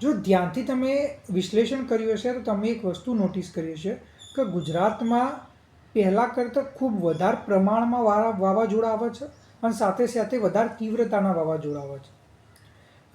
જો ધ્યાનથી તમે વિશ્લેષણ કર્યું હશે, તો તમે એક વસ્તુ નોટિસ કરી હશે કે ગુજરાતમાં પહેલાં કરતાં ખૂબ વધારે પ્રમાણમાં વારા, વાવાઝોડા આવે છે અને સાથે સાથે વધારે તીવ્રતાના વાવાઝોડા આવે છે.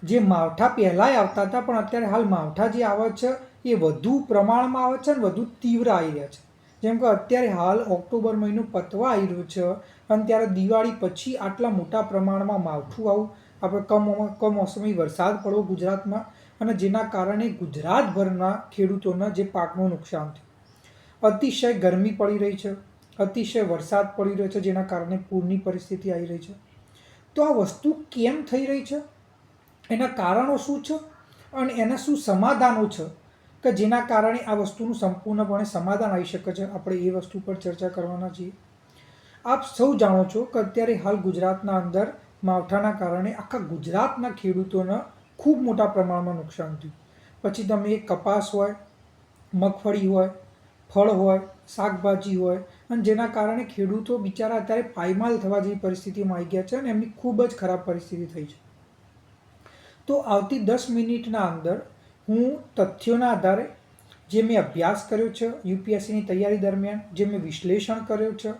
જે માવઠા પહેલાંય આવતા હતા, પણ અત્યારે હાલ માવઠા જે આવે છે, એ વધુ પ્રમાણમાં આવે છે અને વધુ તીવ્ર આવી રહ્યા છે. જેમ કે અત્યારે હાલ ઓક્ટોબર મહિનો પતવા આવી રહ્યો છે અને ત્યારે દિવાળી પછી આટલા મોટા પ્રમાણમાં માવઠું આવું, આપણે કમ કમોસમી વરસાદ પડવો ગુજરાતમાં અને જેના કારણે ગુજરાતભરના ખેડૂતોના જે પાકનું નુકસાન થયું. અતિશય ગરમી પડી રહી છે, અતિશય વરસાદ પડી રહ્યો છે, જેના કારણે પૂરની પરિસ્થિતિ આવી રહી છે. તો આ વસ્તુ કેમ થઈ રહી છે? એના કારણો શું છે? અને એના શું સમાધાનો છે? કે જેના કારણે આ વસ્તુનું સંપૂર્ણપણે સમાધાન આવી શકે છે? આપણે એ વસ્તુ પર ચર્ચા કરવાના છીએ. આપ સૌ જાણો છો કે અત્યારે હાલ ગુજરાતના અંદર માવઠાના કારણે આખા ગુજરાતના ખેડૂતોને ખૂબ મોટા પ્રમાણમાં નુકસાન થયું. પછી તમે કપાસ હોય, મગફળી હોય, ફળ હોય, શાકભાજી હોય, અને જેના કારણે ખેડૂતો બિચારા અત્યારે પાયમાલ થવા જેવી પરિસ્થિતિમાં આવી ગયા છે અને એમની ખૂબ જ ખરાબ પરિસ્થિતિ થઈ છે. તો આવતી દસ મિનિટના અંદર હું તથ્યોના આધારે જે મેં અભ્યાસ કર્યો છે યુપીએસસીની તૈયારી દરમિયાન, જે મેં વિશ્લેષણ કર્યો છે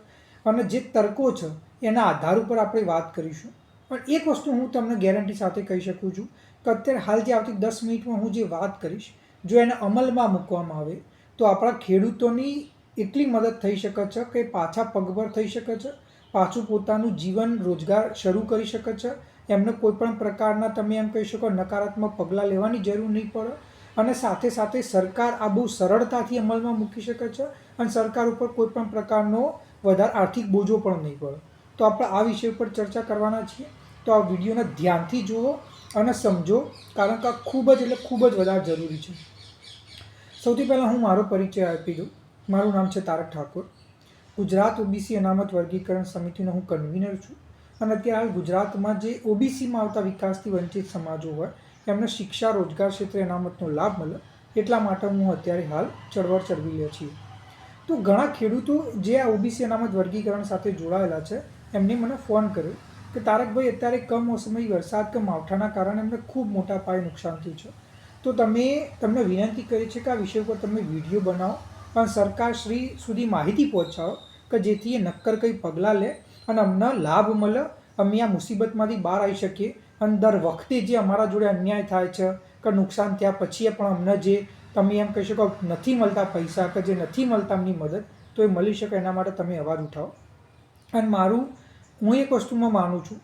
અને જે તર્કો છે એના આધાર ઉપર આપણે વાત કરીશું. પણ એક વસ્તુ હું તમને ગેરંટી સાથે કહી શકું છું કે અત્યારે હાલ જે આવતી દસ મિનિટમાં હું જે વાત કરીશ, જો એને અમલમાં મૂકવામાં આવે, તો આપણા ખેડૂતોની એટલી મદદ થઈ શકે છે કે પાછા પગભર થઈ શકે છે, પાછું પોતાનું જીવન રોજગાર શરૂ કરી શકે છે. એમને કોઈ પણ પ્રકારના તમે એમ કહી શકો નકારાત્મક પગલાં લેવાની જરૂર નહીં પડે. અને સાથે સાથે સરકાર આ બહુ સરળતાથી અમલમાં મૂકી શકે છે અને સરકાર ઉપર કોઈ પણ પ્રકારનો વધારે આર્થિક બોજો પણ નહીં પડે. તો આપણે આ વિષય ઉપર ચર્ચા કરવાના છીએ. તો આ વિડીયોને ધ્યાનથી જુઓ. અને સમજો, કારણ કે આ ખૂબ જ એટલે ખૂબ જ વધારે જરૂરી છે. સૌથી પહેલાં હું મારો પરિચય આપી દઉં. મારું નામ છે તારક ઠાકોર. ગુજરાત ઓબીસી અનામત વર્ગીકરણ સમિતિનો હું કન્વીનર છું. અને અત્યારે ગુજરાતમાં જે ઓબીસીમાં આવતા વિકાસથી વંચિત સમાજો હોય, એમને શિક્ષા, રોજગાર ક્ષેત્રે અનામતનો લાભ મળે, એટલા માટે હું અત્યારે હાલ ચળવળ ચડવી લે છીએ. તો ઘણા ખેડૂતો જે આ ઓબીસી અનામત વર્ગીકરણ સાથે જોડાયેલા છે, એમને મને ફોન કર્યો. કે તારકભાઈ, અત્યારે કમોસમી વરસાદ કે માવઠાના કારણે એમને ખૂબ મોટા પાયે નુકસાન થયું છે. તો તમે, તમને વિનંતી કરી છે કે આ વિષય પર તમે વીડિયો બનાવો પણ સરકાર શ્રી સુધી માહિતી પહોંચાડો કે જેથી એ નક્કર કંઈ પગલાં લે અને અમને લાભ મળે, અમે આ મુસીબતમાંથી બહાર આવી શકીએ. અને દર વખતે જે અમારા જોડે અન્યાય થાય છે કે નુકસાન થયા પછી પણ અમને જે તમે એમ કહી શકો નથી મળતા પૈસા કે જે નથી મળતા એમની મદદ, તો એ મળી શકે એના માટે તમે અવાજ ઉઠાવો. અને મારું હું એક વસ્તુમાં માનું છું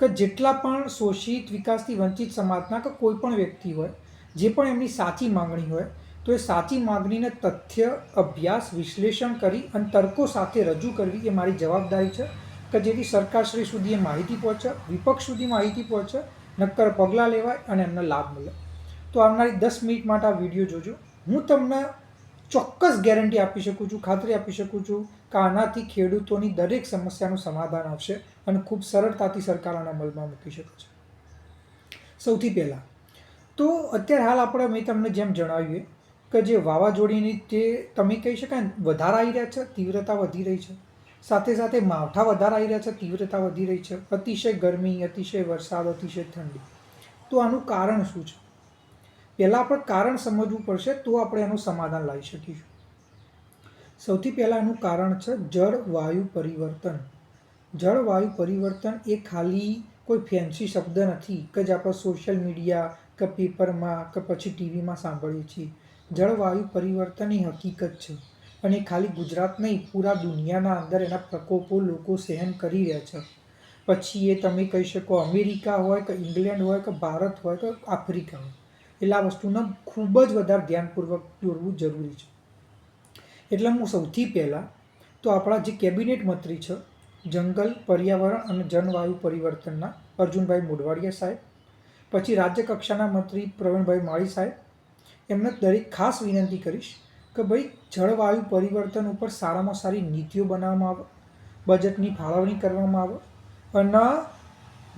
કે જેટલા પણ શોષિત, વિકાસથી વંચિત સમાજના કે કોઈ પણ વ્યક્તિ હોય, જે પણ એમની સાચી માંગણી હોય, તો એ સાચી માંગણીને તથ્ય, અભ્યાસ, વિશ્લેષણ કરી અને તર્કો સાથે રજૂ કરવી એ મારી જવાબદારી છે કે જેથી સરકારશ્રી સુધી એ માહિતી પહોંચે, વિપક્ષ સુધી માહિતી પહોંચે, નક્કર પગલાં લેવાય અને એમને લાભ મળે. તો આવનારી દસ મિનિટ માટે આ વીડિયો જોજો. હું તમને ચોક્કસ ગેરંટી આપી શકું છું, ખાતરી આપી શકું છું કે આનાથી ખેડૂતોની દરેક સમસ્યાનું સમાધાન આવશે અને ખૂબ સરળતાથી સરકાર આને અમલમાં મૂકી શકે છે. સૌથી પહેલાં, તો અત્યારે હાલ આપણે, મેં તમને જેમ જણાવ્યું કે જે વાવાઝોડીની જે તમે કહી શકાય ને, વધારે આવી રહ્યા છે, તીવ્રતા વધી રહી છે. સાથે સાથે માવઠા વધારે આવી રહ્યા છે, તીવ્રતા વધી રહી છે. અતિશય ગરમી, અતિશય વરસાદ, અતિશય ઠંડી. તો આનું કારણ શું છે? પહેલાં આપણે કારણ સમજવું પડશે તો આપણે એનું સમાધાન લાવી શકીશું. સૌથી પહેલાં એનું કારણ છે જળ વાયુ પરિવર્તન. જળવાયુ પરિવર્તન એ ખાલી કોઈ ફેન્સી શબ્દ નથી કે જે આપણે સોશિયલ મીડિયા કે પેપરમાં કે પછી ટીવીમાં સાંભળીએ છીએ. જળવાયુ પરિવર્તન એ હકીકત છે અને ખાલી ગુજરાત નહીં, પૂરા દુનિયાના અંદર એના પ્રકોપો લોકો સહન કરી રહ્યા છે. પછી એ તમે કહી શકો અમેરિકા હોય કે ઇંગ્લેન્ડ હોય કે ભારત હોય કે આફ્રિકા હોય. એટલે આ વસ્તુને ખૂબ જ વધારે ધ્યાનપૂર્વક દોરવું જરૂરી છે. એટલે હું સૌથી પહેલાં તો આપણા જે કેબિનેટ મંત્રી છે, જંગલ, પર્યાવરણ અને જનવાયુ પરિવર્તનના અર્જુનભાઈ મોઢવાડિયા સાહેબ, પછી રાજ્ય કક્ષાના મંત્રી પ્રવીણભાઈ માળી સાહેબ, એમને દરેક ખાસ વિનંતી કરીશ કે ભાઈ જળવાયુ પરિવર્તન ઉપર સારામાં સારી નીતિઓ બનાવવામાં આવે, બજેટની ફાળવણી કરવામાં આવે અને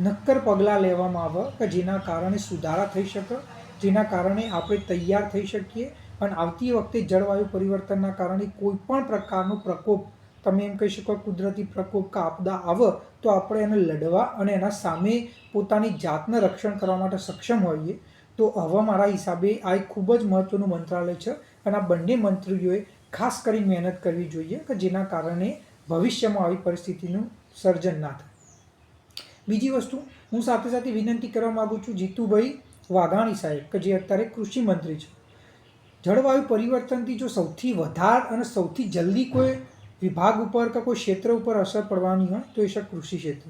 નક્કર પગલાં લેવામાં આવે કે જેના કારણે સુધારા થઈ શકે જેના કારણે આપણે તૈયાર થઈ શકીએ અને આવતી વખતે જળવાયુ પરિવર્તનના કારણે કોઈ પણ પ્રકારનો પ્રકોપ, તમે એમ કહી શકો કુદરતી પ્રકોપ કે આપદા આવે, તો આપણે એને લડવા અને એના સામે પોતાની જાતને રક્ષણ કરવા માટે સક્ષમ હોઈએ. તો હવે મારા હિસાબે આ એક ખૂબ જ મહત્ત્વનું મંત્રાલય છે અને આ બંને મંત્રીઓએ ખાસ કરી મહેનત કરવી જોઈએ કે જેના કારણે ભવિષ્યમાં આવી પરિસ્થિતિનું સર્જન ના થાય. બીજી વસ્તુ, હું સાથે સાથે વિનંતી કરવા માગું છું જીતુભાઈ વાઘાણી સાહેબ, કે જે અત્યારે કૃષિ મંત્રી છે. જળવાયુ પરિવર્તનથી જો સૌથી વધારે અને સૌથી જલ્દી કોઈ વિભાગ ઉપર કે કોઈ ક્ષેત્ર ઉપર અસર પડવાની હોય, તો એ છે કૃષિ ક્ષેત્ર.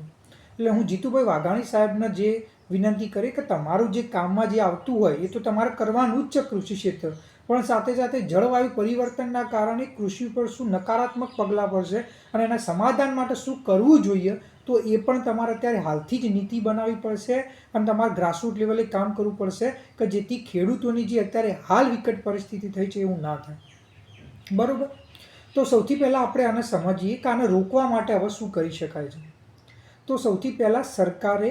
એટલે હું જીતુભાઈ વાઘાણી સાહેબને જે વિનંતી કરી કે તમારું જે કામમાં જે આવતું હોય, એ તો તમારે કરવાનું જ છે કૃષિ ક્ષેત્ર. પણ સાથે સાથે જળવાયુ પરિવર્તનના કારણે કૃષિ ઉપર શું નકારાત્મક પગલાં પડશે અને એના સમાધાન માટે શું કરવું જોઈએ તો એ પણ તમારે અત્યારે હાલથી જ નીતિ બનાવવી પડશે અને તમારે ગ્રાસરૂટ લેવલે કામ કરવું પડશે કે જેથી ખેડૂતોની જે અત્યારે હાલ વિકટ પરિસ્થિતિ થઈ છે એવું ના થાય. બરાબર? તો સૌથી પહેલાં આપણે આને સમજીએ કે આને રોકવા માટે હવે શું કરી શકાય છે. તો સૌથી પહેલાં સરકારે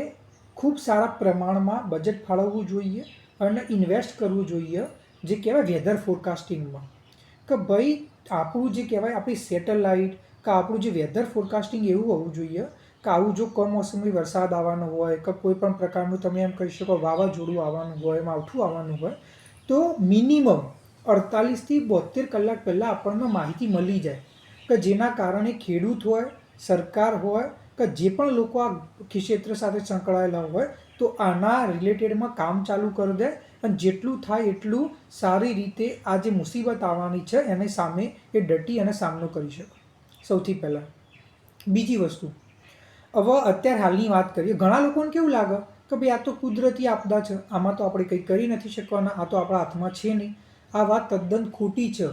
ખૂબ સારા પ્રમાણમાં બજેટ ફાળવવું જોઈએ અને ઇન્વેસ્ટ કરવું જોઈએ, જે કહેવાય વેધર ફોરકાસ્ટિંગમાં કે ભાઈ આપણું જે કહેવાય આપણી સેટેલાઇટ કે આપણું જે વેધર ફોરકાસ્ટિંગ એવું હોવું જોઈએ કે આવું જો કમોસમી વરસાદ આવવાનો હોય કે કોઈ પણ પ્રકારનું તમે એમ કહી શકો વાવાઝોડું આવવાનું હોય માવઠું આવવાનું હોય, તો મિનિમમ અડતાલીસથી બોતેર કલાક પહેલાં આપણને માહિતી મળી જાય કે જેના કારણે ખેડૂત હોય, સરકાર હોય કે જે પણ લોકો આ ક્ષેત્ર સાથે સંકળાયેલા હોય, તો આના રિલેટેડમાં કામ ચાલુ કરી દે અને જેટલું થાય એટલું સારી રીતે આ જે મુસીબત આવવાની છે, એને સામે એ ડટી અને સામનો કરી શકે. સૌથી પહેલાં બીજી વસ્તુ હવે અત્યારે હાલની વાત કરીએ, ઘણા લોકોને કેવું લાગે કે ભાઈ આ તો કુદરતી આપદા છે, આમાં તો આપણે કંઈ કરી નથી શકવાના, આ તો આપણા હાથમાં છે નહીં. આ વાત તદ્દન ખોટી છે.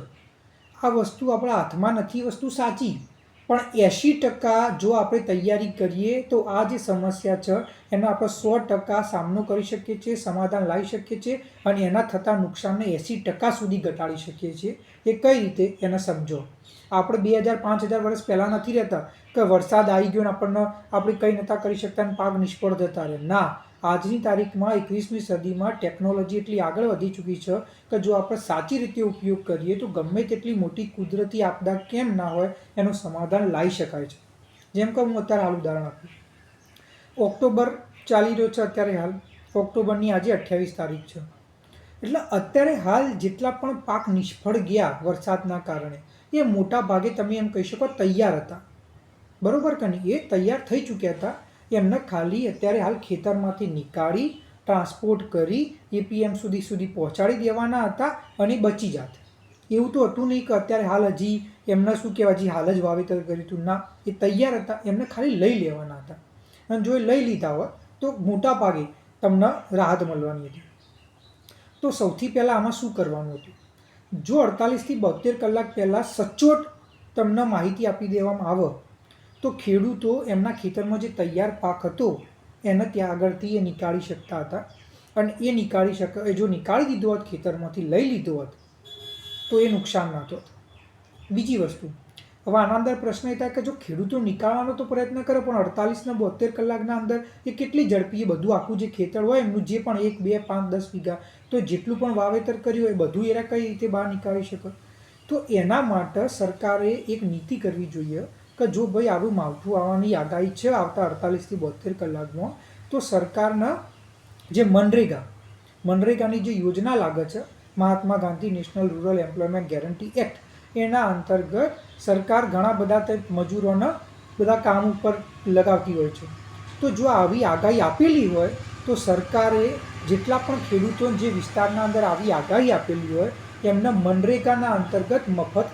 આ વસ્તુ આપણા હાથમાં નથી વસ્તુ સાચી. પણ એંશી ટકા જો આપણે તૈયારી કરીએ, તો આ જે સમસ્યા છે એનો આપણે સો ટકા સામનો કરી શકીએ છીએ, સમાધાન લાવી શકીએ છીએ, અને એના થતા નુકસાનને એંસી ટકા સુધી ઘટાડી શકીએ છીએ. એ કઈ રીતે, એને સમજો. આપણે બે હજાર, પાંચ હજાર વર્ષ પહેલાં નથી રહેતા કે વરસાદ આવી ગયો ને આપણને આપણે કંઈ નહોતા કરી શકતા અને પાક નિષ્ફળ જતા રહે. ના, આજની તારીખમાં એકવીસમી સદીમાં ટેકનોલોજી એટલી આગળ વધી ચૂકી છે કે જો આપણે સાચી રીતે ઉપયોગ કરીએ તો ગમે તેટલી મોટી કુદરતી આપદા કેમ ના હોય એનું સમાધાન લાવી શકાય છે. જેમ કે હું અત્યારે હાલ ઉદાહરણ આપું ઓક્ટોબર ચાલી રહ્યો છે અત્યારે હાલ. ઓક્ટોબરની આજે અઠ્યાવીસ તારીખ છે. એટલે અત્યારે હાલ જેટલા પણ પાક નિષ્ફળ ગયા વરસાદના કારણે, એ મોટા ભાગે તમે એમ કહી શકો તૈયાર હતા. બરોબર કે નહીં? એ તૈયાર થઈ ચૂક્યા હતા. એમને ખાલી અત્યારે હાલ ખેતરમાંથી નીકાળી ટ્રાન્સપોર્ટ કરી, એપીએમ સુધી સુધી પહોંચાડી દેવાના હતા અને બચી જાત. એવું તો હતું નહીં કે અત્યારે હાલ હજી એમને શું કહેવાય, હજી હાલ જ વાવેતર કર્યું હતું. ના, એ તૈયાર હતા. એમને ખાલી લઈ લેવાના હતા. અને જો એ લઈ લીધા હોય તો મોટા ભાગે તમને રાહત મળવાની હતી. તો સૌથી પહેલાં આમાં શું કરવાનું હતું? જો અડતાલીસથી બોતેર કલાક પહેલાં સચોટ તમને માહિતી આપી દેવામાં આવે તો ખેડૂતો એમના ખેતરમાં જે તૈયાર પાક હતો, એને ત્યાં આગળથી એ નીકાળી શકતા હતા. અને એ નીકાળી શકે, એ જો નીકાળી દીધો હોત, ખેતરમાંથી લઈ લીધો હોત, તો એ નુકસાન ન થતું. બીજી વસ્તુ, હવે આના અંદર પ્રશ્ન એ થાય કે જો ખેડૂતો નીકાળવાનો તો પ્રયત્ન કરે, પણ અડતાલીસના બોતેર કલાકના અંદર એ કેટલી ઝડપી એ બધું આખું જે ખેતર હોય, એમનું જે પણ એક, બે, પાંચ, દસ વીઘા, તો જેટલું પણ વાવેતર કર્યું એ બધું એરા કઈ રીતે બહાર નીકાળી શકે તો એના માટે સરકારે એક નીતિ કરવી જોઈએ કે જો ભાઈ આવું માવઠું આવવાની આગાહી છે આવતા અડતાલીસથી બોતેર કલાકમાં, તો સરકારના જે મનરેગા, મનરેગાની જે યોજના લાગે છે, Mahatma Gandhi national rural employment guarantee act, એના અંતર્ગત સરકાર ઘણા બધા મજૂરોને બધા કામ ઉપર લગાવતી હોય છે. તો જો આવી આગાહી આપેલી હોય, તો સરકારે જેટલા પણ ખેડૂતો જે વિસ્તારના અંદર આવી આગાહી આપેલી હોય, એમને મનરેગાના અંતર્ગત મફત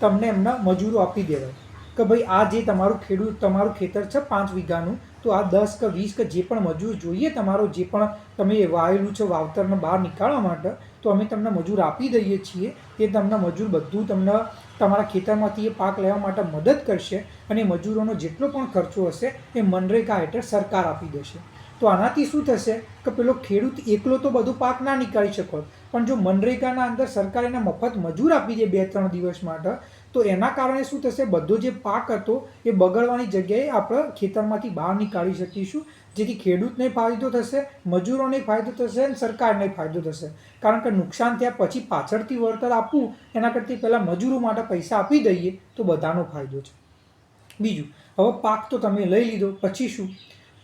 તમને એમના મજૂરો આપી દેવાય. કે ભાઈ આ જે તમારું ખેડૂત, તમારું ખેતર છે પાંચ વીઘાનું, તો આ દસ કે વીસ કે જે પણ મજૂર જોઈએ, તમારો જે પણ તમે વાવેલું છે, વાવતરને બહાર નીકાળવા માટે, તો અમે તમને મજૂર આપી દઈએ છીએ. એ તમને મજૂર બધું તમને તમારા ખેતરમાંથી એ પાક લેવા માટે મદદ કરશે અને મજૂરોનો જેટલો પણ ખર્ચો હશે, એ મનરેગા હેઠળ સરકાર આપી દેશે. તો આનાથી શું થશે કે પેલો ખેડૂત એકલો તો બધું પાક ના નીકાળી શકો પણ જો મનરેગાના અંદર સરકાર એને મફત મજૂર આપી દે બે ત્રણ દિવસ માટે તો એના કારણે શું થશે? બધો જે પાક હતો, એ બગડવાની જગ્યાએ આપણે ખેતરમાંથી બહાર નીકાળી શકીશું. જેથી ખેડૂતને ફાયદો થશે, મજૂરોને ફાયદો થશે અને સરકારને ફાયદો થશે. કારણ કે નુકસાન થયા પછી પાછળથી વળતર આપવું, એના કરતાં પહેલાં મજૂરો માટે પૈસા આપી દઈએ, તો બધાનો ફાયદો છે. બીજું, હવે પાક તો તમે લઈ લીધો, પછી શું?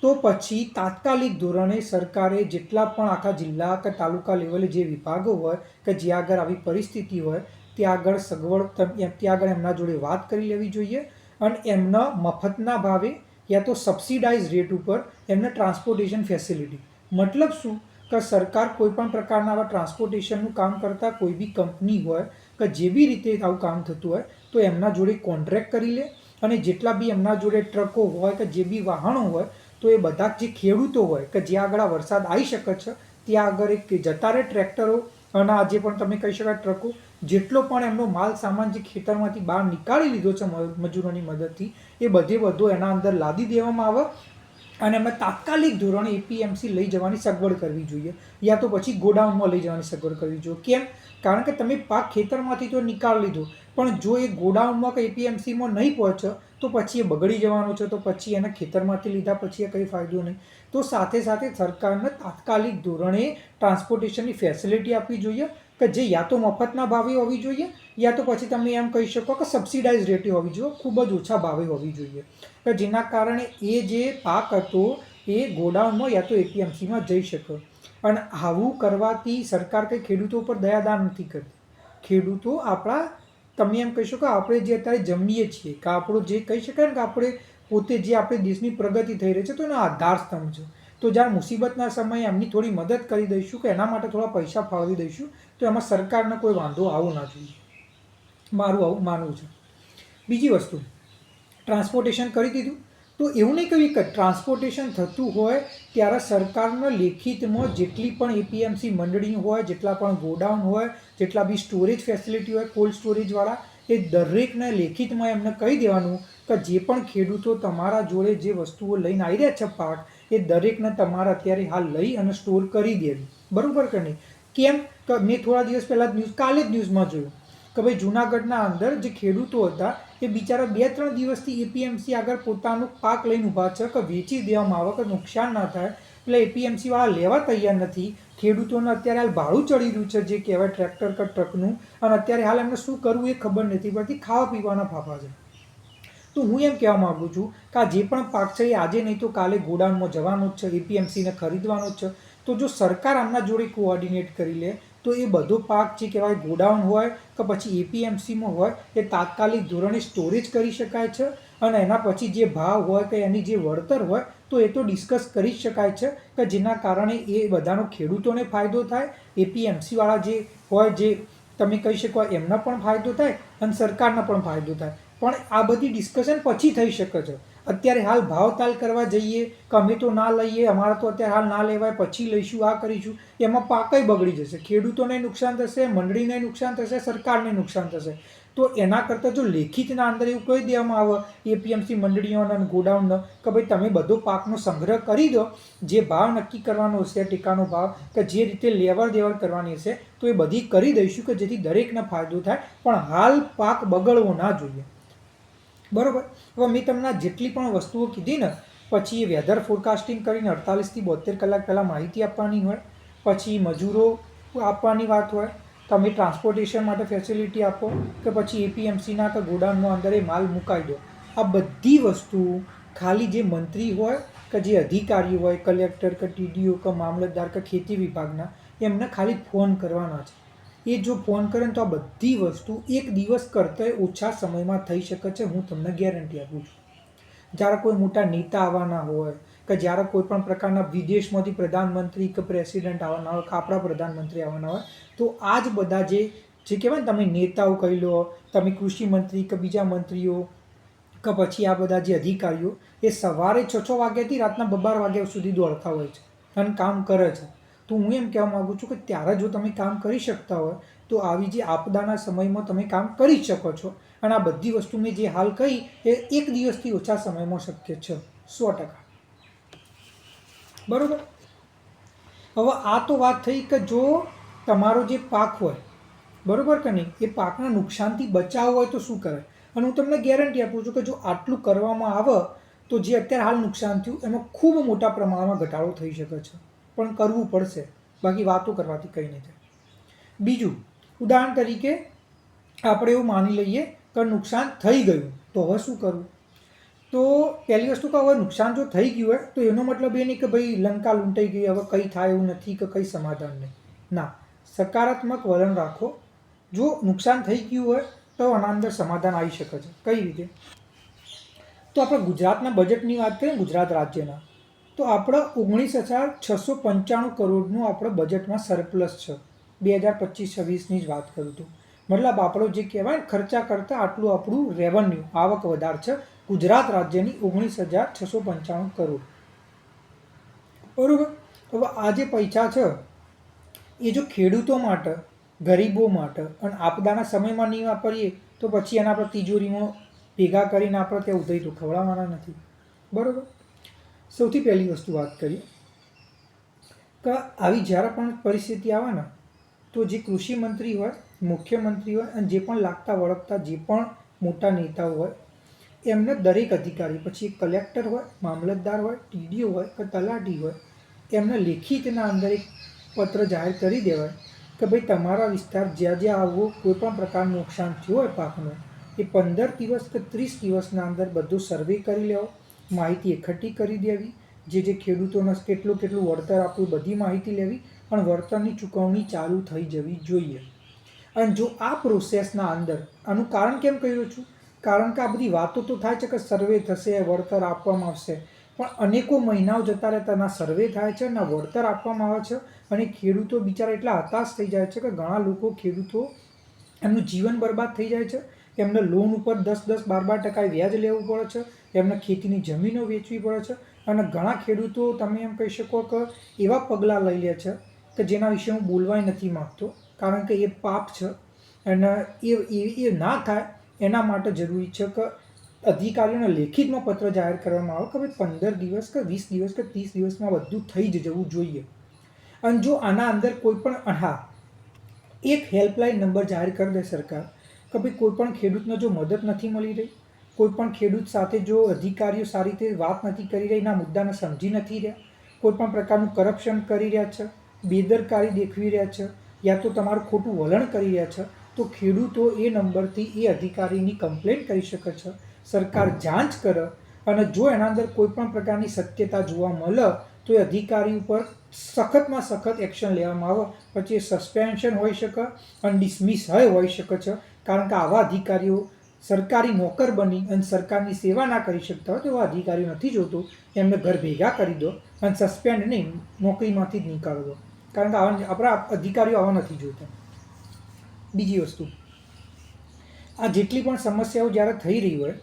તો પછી તાત્કાલિક ધોરણે સરકારે જેટલા પણ આખા જિલ્લા કે તાલુકા લેવલે જે વિભાગો હોય કે જ્યાં આગળ આવી પરિસ્થિતિ હોય ત્યાં આગળ સગવડ ત્યાં આગળ એમના જોડે વાત કરી લેવી જોઈએ અને એમના મફતના ભાવે યા તો સબસિડાઇઝ રેટ ઉપર એમને ટ્રાન્સપોર્ટેશન ફેસિલિટી મતલબ શું? કે સરકાર કોઈ પણ પ્રકારના આવા ટ્રાન્સપોર્ટેશનનું કામ કરતા કોઈ બી કંપની હોય કે જે બી રીતે આવું કામ થતું હોય તો એમના જોડે કોન્ટ્રેક્ટ કરી લે અને જેટલા બી એમના જોડે ટ્રકો હોય કે જે બી વાહનો હોય તો એ બધા જે ખેડૂતો હોય કે જ્યાં આગળ વરસાદ આવી શકે છે, ત્યાં આગળ એક જતા રહે ટ્રેક્ટરો અને આજે પણ તમે કહી શકાય ટ્રકો, જેટલો પણ એમનો માલ સામાન જે ખેતરમાંથી બહાર નીકાળી લીધો છે મજૂરોની મદદથી, એ બધે બધો એના અંદર લાદી દેવામાં આવે અને અમે તાત્કાલિક ધોરણે એપીએમસી લઈ જવાની સગવડ કરવી જોઈએ. યા તો પછી ગોડાઉનમાં લઈ જવાની સગવડ કરવી જોઈએ. કેમ? કારણ કે તમે પાક ખેતરમાંથી તો નિકાળ લીધો, પણ જો એ ગોડાઉનમાં કે એપીએમસીમાં નહીં પહોંચે તો પછી એ બગડી જવાનો છે, તો પછી એને ખેતરમાંથી લીધા, પછી એ કંઈ ફાયદો નહીં. તો સાથે સાથે સરકારને તાત્કાલિક ધોરણે ટ્રાન્સપોર્ટેશનની ફેસિલિટી આપવી જોઈએ કે જે યા તો મફતના ભાવે હોવી જોઈએ, યા તો પછી તમે એમ કહી શકો કે સબસિડાઇઝ રેટે હોવી જોઈએ, ખૂબ જ ઓછા ભાવે હોવી જોઈએ. કે જેના કારણે એ જે પાક હતો એ ગોડાઉનમાં યા તો એપીએમસીમાં જઈ શકે અને આવું કરવાથી સરકાર કંઈ ખેડૂતો ઉપર દયાદાન નથી કરતી. ખેડૂતો આપણા, તમે એમ કહી શકો આપણે જે અત્યારે જમીએ છીએ, કે આપણો જે કહી શકાય ને કે આપણે પોતે જે આપણે દેશની પ્રગતિ થઈ રહી છે, તો એનો આધારસ્તંભ છે. તો જ્યારે મુસીબતના સમયે એમની થોડી મદદ કરી દઈશું કે એના માટે થોડા પૈસા ફાળવી દઈશું, તો એમાં સરકારને કોઈ વાંધો આવો ના જોઈએ. મારું આવું માનવું છે. બીજી વસ્તુ, ટ્રાન્સપોર્ટેશન કરી દીધું. તો એવું નહીં કહ્યું કે ટ્રાન્સપોર્ટેશન થતું હોય, ત્યારે સરકારના લેખિતમાં જેટલી પણ એપીએમસી મંડળી હોય, જેટલા પણ ગોડાઉન હોય, જેટલા બી સ્ટોરેજ ફેસિલિટી હોય, કોલ્ડ સ્ટોરેજવાળા એ દરેકને લેખિતમાં એમને કહી દેવાનું કે જે પણ ખેડૂતો તમારા જોડે જે વસ્તુઓ લઈને આવી રહ્યા છે પાક, એ દરેકને તમારે અત્યારે હાલ લઈ અને સ્ટોર કરી દેવી. બરાબર કે નહીં? કેમ? કે મેં થોડા દિવસ પહેલાં ન્યૂઝ, કાલે જ ન્યૂઝમાં જોયું કે ભાઈ જુનાગઢના અંદર જે ખેડૂતો હતા, એ બિચારા બે ત્રણ દિવસથી એપીએમસી આગળ પોતાનું પાક લઈને ઊભા છે કે વેચી દેવામાં આવે, કે નુકસાન ના થાય. એટલે એપીએમસી વાળા લેવા તૈયાર નથી. ખેડૂતોને અત્યારે હાલ ભાડું ચડી રહ્યું છે જે કહેવાય ટ્રેક્ટર કે ટ્રકનું. અને અત્યારે હાલ એમને શું કરવું એ ખબર નથી પડતી ખાવા પીવાના ફાફા છે. તો હું એમ કહેવા માગું છું કે આ જે પણ પાક છે એ આજે નહીં તો કાલે ગોડાઉનમાં જવાનો જ છે, એપીએમસીને ખરીદવાનો જ છે. તો જો સરકાર આમના જોડે કોઓર્ડિનેટ કરી લે, તો એ બધો પાક જે કહેવાય ગોડાઉન હોય કે પછી એપીએમસીમાં હોય, એ તાત્કાલિક ધોરણે સ્ટોરેજ કરી શકાય છે. અને એના પછી જે ભાવ હોય કે એની જે વળતર હોય તો એ તો ડિસ્કસ કરી જ શકાય છે કે જેના કારણે એ બધાનો ખેડૂતોને ફાયદો થાય એપીએમસીવાળા જે હોય, જે તમે કહી શકો એમનો પણ ફાયદો થાય અને સરકારનો પણ ફાયદો થાય. પણ આ બધી ડિસ્કશન પછી થઈ શકે છે. અત્યારે હાલ ભાવતાલ કરવા જઈએ, કે અમે તો ના લઈએ, અમારા તો અત્યારે હાલ ના લેવાય, પછી લઈશું, આ કરીશું, એમાં પાકય બગડી જશે. ખેડૂતોને નુકસાન થશે, મંડળીને નુકસાન થશે, સરકારને નુકસાન થશે. તો એના કરતાં જો લેખિતના અંદર એવું કહી દેવામાં આવે એપીએમસી મંડળીઓના અને ગોડાઉનનો, કે ભાઈ તમે બધો પાકનો સંગ્રહ કરી દો, જે ભાવ નક્કી કરવાનો હશે, ટેકાનો ભાવ, કે જે રીતે લેવડ દેવડ કરવાની હશે, તો એ બધી કરી દઈશું કે જેથી દરેકને ફાયદો થાય. પણ હાલ પાક બગડવો ના જોઈએ. બરોબર? હવે મેં તમને જેટલી પણ વસ્તુઓ કીધી ને, પછી વેધર ફોરકાસ્ટિંગ કરીને અડતાલીસથી બોતેર કલાક પહેલાં માહિતી આપવાની હોય, પછી મજૂરો આપવાની વાત હોય તમે ટ્રાન્સપોર્ટેશન માટે ફેસિલિટી આપો કે પછી એપીએમસીના કે ગોડાઉનમાં અંદર એ માલ મુકાઈ દો. આ બધી વસ્તુ ખાલી જે મંત્રી હોય કે જે અધિકારી હોય કલેક્ટર કે ટીડીઓ કે મામલતદાર કે ખેતી વિભાગના, એમને ખાલી ફોન કરવાના છે. એ જો ફોન કરે ને તો આ બધી વસ્તુ એક દિવસ કરતાં ઓછા સમયમાં થઈ શકે છે, હું તમને ગેરંટી આપું છું. જ્યારે કોઈ મોટા નેતા આવવાના હોય કે જ્યારે કોઈ પણ પ્રકારના વિદેશમાંથી પ્રધાનમંત્રી કે પ્રેસિડેન્ટ આવવાના હોય, કે આપણા પ્રધાનમંત્રી આવવાના હોય તો આ જ બધા જે જે કહેવાય ને તમે નેતાઓ કહી લો, તમે કૃષિ મંત્રી કે બીજા મંત્રીઓ, કે પછી આ બધા જે અધિકારીઓ, એ સવારે છ છ વાગ્યાથી રાતના બાર વાગ્યા સુધી દોડતા હોય છે અને કામ કરે છે. તો હું એમ કહેવા માગું છું કે ત્યારે જો તમે કામ કરી શકતા હોય, તો આવી જે આપદાના સમયમાં તમે કામ કરી શકો છો. અને આ બધી વસ્તુ મેં જે હાલ કહી, એ એક દિવસથી ઓછા સમયમાં શક્ય છે. સો ટકા. બરોબર? હવે આ તો વાત થઈ કે જો તમારો જે પાક હોય, બરાબર કે નહીં? એ પાકના નુકસાનથી બચાવ હોય તો શું કરે? અને હું તમને ગેરંટી આપું છું કે જો આટલું કરવામાં આવે, તો જે અત્યારે હાલ નુકસાન થયું, એમાં ખૂબ મોટા પ્રમાણમાં ઘટાડો થઈ શકે છે. પણ કરવું પડશે. બાકી વાતો કરવાથી કંઈ નહીં થાય. બીજું, ઉદાહરણ તરીકે આપણે એવું માની લઈએ કે નુકસાન થઈ ગયું, તો હવે શું કરવું? તો પહેલી વસ્તુ કે હવે નુકસાન જો થઈ ગયું હોય, તો એનો મતલબ એ નહીં કે ભાઈ લંકા લૂંટાઈ ગઈ, હવે કંઈ થાય એવું નથી કે કંઈ સમાધાન નહીં. ના સકારાત્મક વલણ રાખો. જો નુકસાન થઈ ગયું હોય, તો આના અંદર સમાધાન આવી શકે છે. કઈ રીતે? તો આપણે ગુજરાતના બજેટની વાત કરીએ ગુજરાત રાજ્યના, તો આપણે ઓગણીસ હજાર છસો પંચાણું કરોડનું આપણે બજેટમાં સરપ્લસ છે. બે હજાર પચીસ છવ્વીસની જ વાત કરું તો. મતલબ આપણો જે કહેવાય ખર્ચા કરતાં આટલું આપણું રેવન્યુ આવક વધાર છે, ગુજરાત રાજ્યની ઓગણીસ હજાર છસો પંચાણું કરોડ. બરાબર? હવે આ જે પૈસા છે એ જો ખેડૂતો માટે, ગરીબો માટે અને આપદાના સમયમાં નહીં વાપરીએ, તો પછી એના આપણે તિજોરીમાં ભેગા કરીને આપણે ત્યાં ઉધઈ તો ખવડાવવાના નથી. બરાબર? સૌથી પહેલી વસ્તુ વાત કરીએ કે આવી જ્યારે પણ પરિસ્થિતિ આવે ને, તો જે કૃષિ મંત્રી હોય, મુખ્યમંત્રી હોય અને જે પણ લાગતા વળગતા જે પણ મોટા નેતાઓ હોય, એમને દરેક અધિકારી, પછી કલેક્ટર હોય, મામલતદાર હોય, ટીડીઓ હોય કે તલાટી હોય, એમને લેખિતના અંદર એક પત્ર જાહેર કરી દેવાય કે ભાઈ તમારા વિસ્તાર જ્યાં જ્યાં આવવું કોઈ પણ પ્રકારનું નુકસાન થયું હોય પાકનું, એ પંદર દિવસ કે ત્રીસ દિવસના અંદર બધું સર્વે કરી લેવો, માહિતી એકઠી કરી દેવી, જે જે ખેડૂતોને કેટલું કેટલું વળતર આપવું બધી માહિતી લેવી અને વળતરની ચૂકવણી ચાલુ થઈ જવી જોઈએ. અને જો આ પ્રોસેસના અંદર, આનું કારણ કેમ કહ્યું છું? કારણ કે આ બધી વાતો તો થાય છે કે સર્વે થશે, વળતર આપવામાં આવશે, પણ અનેકો મહિનાઓ જતા રહેતા ના સર્વે થાય છે, ના વળતર આપવામાં આવે છે અને ખેડૂતો બિચારા એટલા હતાશ થઈ જાય છે કે ઘણા લોકો ખેડૂતો એમનું જીવન બરબાદ થઈ જાય છે એમને લોન ઉપર દસ દસ બાર બાર ટકા વ્યાજ લેવું પડે છે એમને ખેતીની જમીનો વેચવી પડે છે. અને ઘણા ખેડૂતો તમે એમ કહી શકો કે એવા પગલાં લઈ લે છે કે જેના વિશે હું બોલવાય નથી માગતો, કારણ કે એ પાપ છે. અને એ એ એ ના થાય એના માટે જરૂરી છે કે અધિકારીઓને લેખિતમાં પત્ર જાહેર કરવામાં આવે, કે ભાઈ પંદર દિવસ કે વીસ દિવસ કે ત્રીસ દિવસમાં બધું થઈ જ જવું જોઈએ. અને જો આના અંદર કોઈ પણ હા, એક હેલ્પલાઇન નંબર જાહેર કરી દે સરકાર કે ભાઈ કોઈ પણ ખેડૂતને જો મદદ નથી મળી રહી, કોઈ પણ ખેડૂત સાથે જો અધિકારીઓ સારી રીતે વાત નથી કરી રહી, એના મુદ્દાને સમજી નથી રહ્યા, કોઈ પણ પ્રકારનું કરપ્શન કરી રહ્યા છે, બેદરકારી દેખવી રહ્યા છે, યા તો તમારું ખોટું વલણ કરી રહ્યા છે, તો ખેડૂતો એ નંબરથી એ અધિકારીની કમ્પ્લેન કરી શકે છે. સરકાર જાંચ કરે અને જો એના અંદર કોઈ પણ પ્રકારની સત્યતા જોવા મળે તો એ અધિકારી ઉપર સખતમાં સખત એક્શન લેવામાં આવે. પછી એ સસ્પેન્શન હોઈ શકે અને ડિસમિસ હોય હોઈ શકે છે. કારણ કે આવા અધિકારીઓ સરકારી નોકર બની અને સરકારની સેવા ના કરી શકતા હોય તો એવા અધિકારીઓ નથી જોતો. એમને ઘર ભેગા કરી દો અને સસ્પેન્ડ નહીં, નોકરીમાંથી જ નીકાળી દો. કારણ કે આવા આપણા અધિકારીઓ આવા નથી જોતા. બીજી વસ્તુ. આ જેટલી પણ સમસ્યાઓ જ્યારે થઈ રહી હોય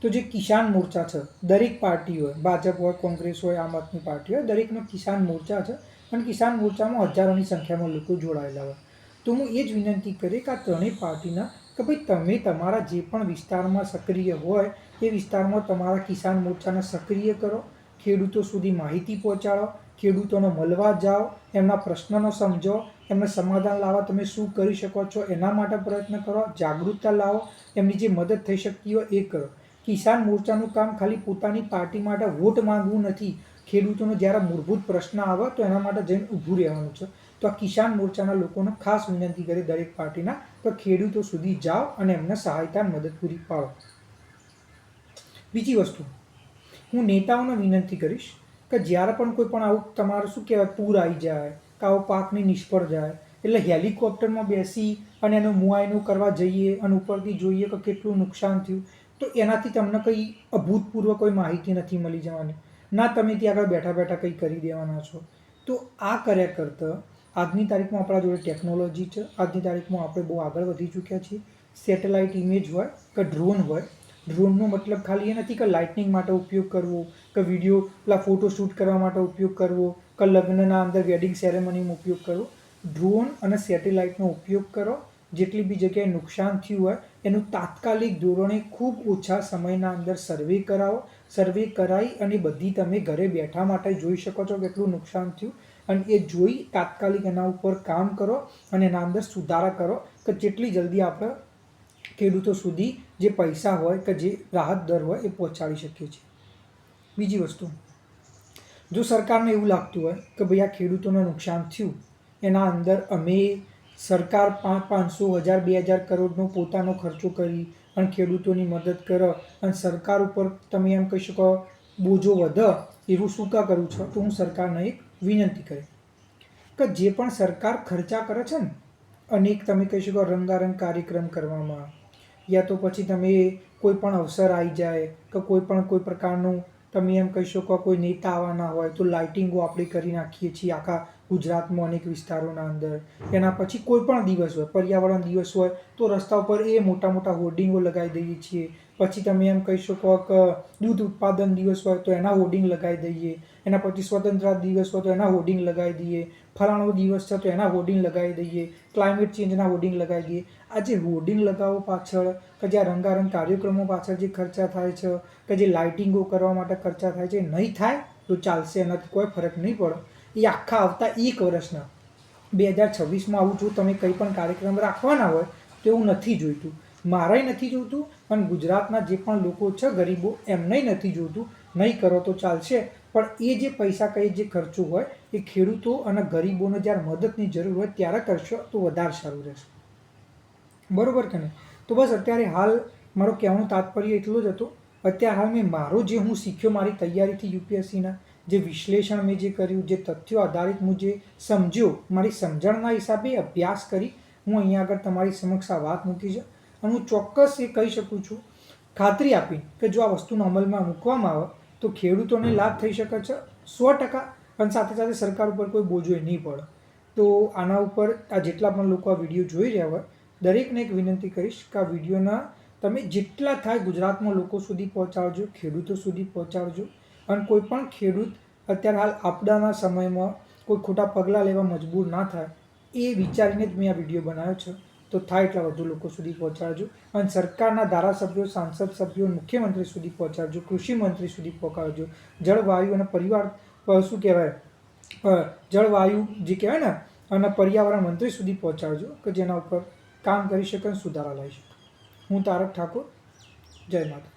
તો જે કિસાન મોરચા છે, દરેક પાર્ટી હોય, ભાજપ હોય, કોંગ્રેસ હોય, આમ આદમી પાર્ટી હોય, દરેકનો કિસાન મોરચા છે અને કિસાન મોરચામાં હજારોની સંખ્યામાં લોકો જોડાયેલા હોય. તો હું એ જ વિનંતી કરી કે આ ત્રણેય પાર્ટીના કે ભાઈ તમે તમારા જે પણ વિસ્તારમાં સક્રિય હોય, એ વિસ્તારમાં તમારા કિસાન મોરચાને સક્રિય કરો, ખેડૂતો સુધી માહિતી પહોંચાડો, ખેડૂતોને મળવા જાઓ, એમના પ્રશ્નનો સમજો, એમને સમાધાન લાવવા તમે શું કરી શકો છો એના માટે પ્રયત્ન કરો, જાગૃતતા લાવો, એમની જે મદદ થઈ શકતી હોય એ કરો. કિસાન મોરચાનું કામ ખાલી પોતાની પાર્ટી માટે વોટ માંગવું નથી. ખેડૂતોનો જ્યારે મૂળભૂત પ્રશ્ન આવે તો એના માટે જઈને ઊભું રહેવાનું છે. તો આ કિસાન મોરચાના લોકોને ખાસ વિનંતી કરી દરેક પાર્ટીના તો ખેડૂતો સુધી જાઓ અને એમને સહાયતા મદદ પૂરી પાડો. બીજી વસ્તુ, હું નેતાઓને વિનંતી કરીશ કે જ્યારે પણ કોઈ પણ આવું તમારું શું કહેવાય, પૂર આવી જાય, કે આવો પાકની નિષ્ફળ જાય, એટલે હેલિકોપ્ટરમાં બેસી અને એનો મુઆયનો કરવા જઈએ અને ઉપરથી જોઈએ કે કેટલું નુકસાન થયું તો એનાથી તમને કંઈ અભૂતપૂર્વ કોઈ માહિતી નથી મળી જવાની. ના, તમે ત્યાં આગળ બેઠા બેઠા કંઈ કરી દેવાના છો. તો આ કર્યા કરતાં આજની તારીખમાં આપણા જોડે ટેકનોલોજી છે. આજની તારીખમાં આપણે બહુ આગળ વધી ચૂક્યા છીએ. સેટેલાઇટ ઇમેજ હોય કે ડ્રોન હોય, ડ્રોનનો મતલબ ખાલી એ નથી કે લાઇટનિંગ માટે ઉપયોગ કરવો, કે વીડિયો પેલા ફોટો શૂટ કરવા માટે ઉપયોગ કરવો, કે લગ્નના અંદર વેડિંગ સેરેમનીમાં ઉપયોગ કરવો. ડ્રોન અને સેટેલાઇટનો ઉપયોગ કરો. જેટલી બી જગ્યાએ નુકસાન થયું હોય એનું તાત્કાલિક ધોરણે ખૂબ ઓછા સમયના અંદર સર્વે કરાવો સર્વે કરાવી અને બધી તમે ઘરે બેઠા માટે જોઈ શકો છો કેટલું નુકસાન થયું. અને એ જોઈ તાત્કાલિક એના ઉપર કામ કરો અને એના અંદર સુધારા કરો કે જેટલી જલ્દી આપણે ખેડૂતો સુધી જે પૈસા હોય કે જે રાહત દર હોય એ પહોંચાડી શકીએ છીએ. બીજી વસ્તુ, જો સરકારને એવું લાગતું હોય કે ભાઈ આ ખેડૂતોને નુકસાન થયું, એના અંદર અમે સરકાર પાંચ પાંચસો, હજાર, બે હજાર કરોડનો પોતાનો ખર્ચો કરી અને ખેડૂતોની મદદ કરો અને સરકાર ઉપર તમે એમ કહી શકો બોજો વધે એવું શું કા કરું છો? તો હું સરકારને એક વિનંતી કરી કે જે પણ સરકાર ખર્ચા કરે છે ને અનેક તમે કહી શકો રંગારંગ કાર્યક્રમ કરવામાં, યા તો પછી તમે કોઈ પણ અવસર આવી જાય કે કોઈ પણ કોઈ પ્રકારનું તમે એમ કહી શકો કોઈ નેતા આવવાના હોય તો લાઇટિંગો આપણે કરી નાખીએ છીએ, આખા ગુજરાતમાં અનેક વિસ્તારોના અંદર. એના પછી કોઈ પણ દિવસ હોય, પર્યાવરણ દિવસ હોય, તો રસ્તા ઉપર એ મોટા મોટા હોર્ડિંગો લગાવી દઈએ છીએ. પછી તમે એમ કહી શકો કે દૂધ ઉત્પાદન દિવસ હોય તો એના હોર્ડિંગ લગાવી દઈએ. એના પછી સ્વતંત્રતા દિવસ હોય તો એના હોર્ડિંગ લગાવી દઈએ. ફલાણો દિવસ છે તો એના હોર્ડિંગ લગાવી દઈએ. ક્લાઇમેટ ચેન્જના હોર્ડિંગ લગાવી દઈએ. આ જે હોર્ડિંગ લગાવવા પાછળ, કે જે આ રંગારંગ કાર્યક્રમો પાછળ જે ખર્ચા થાય છે, કે જે લાઇટિંગો કરવા માટે ખર્ચા થાય છે નહીં થાય તો ચાલશે એનાથી કોઈ ફરક નહીં પડે. એ આખા આવતા એક વર્ષના. બે હજાર છવ્વીસમાં આવું છું તમે કંઈ પણ કાર્યક્રમ રાખવાના હોય, તો એવું નથી જોઈતું. મારાય નથી જોઈતું અને ગુજરાતના જે પણ લોકો છે, ગરીબો, એમનેય નથી જોઈતું. નહીં કરો તો ચાલશે. પણ એ જે પૈસા કંઈ જે ખર્ચો હોય, એ ખેડૂતો અને ગરીબોને જ્યારે મદદની જરૂર હોય, ત્યારે કરશો તો વધારે સારું રહેશે. બરાબર કે નહીં? તો બસ અત્યારે હાલ મારો કહેવાનું તાત્પર્ય એટલો જ હતો. અત્યારે હાલ મેં મારો જે હું શીખ્યો, મારી તૈયારીથી યુપીએસસીના જે વિશ્લેષણ મેં જે કર્યું, જે તથ્યો આધારિત હું જે સમજ્યો, મારી સમજણના હિસાબે અભ્યાસ કરી હું અહીંયા આગળ તમારી સમક્ષ આ વાત મૂકી છે. અને હું ચોક્કસ એ કહી શકું છું, ખાતરી આપી કે જો આ વસ્તુનો અમલમાં મૂકવામાં આવે તો ખેડૂતોને લાભ થઈ શકે છે સો ટકા પણ સાથે સાથે સરકાર ઉપર કોઈ બોજો નહીં પડે. તો આના ઉપર આ જેટલા પણ લોકો આ વીડિયો જોઈ રહ્યા હોય, દરેકને એક વિનંતી કરીશ કે આ વિડીયોના તમે જેટલા થાય ગુજરાતમાં લોકો સુધી પહોંચાડજો, ખેડૂતો સુધી પહોંચાડજો. અને કોઈ પણ ખેડૂત અત્યારે હાલ આપદાના સમયમાં કોઈ ખોટા પગલાં લેવા મજબૂર ના થાય, એ વિચારીને જ મેં આ વીડિયો બનાવ્યો છે. તો થાય એટલા વધુ લોકો સુધી પહોંચાડજો અને સરકારના ધારાસભ્યો, સાંસદ સભ્યો, મુખ્યમંત્રી સુધી પહોંચાડજો, કૃષિ મંત્રી સુધી પહોંચાડજો. જળવાયુ અને પરિવાર શું કહેવાય? જળવાયુ જે કહેવાય ને, અને પર્યાવરણ મંત્રી સુધી પહોંચાડજો કે જેના ઉપર કામ કરી શકે સુધારા લાવી શકે. હું તારક ઠાકોર, જય માતા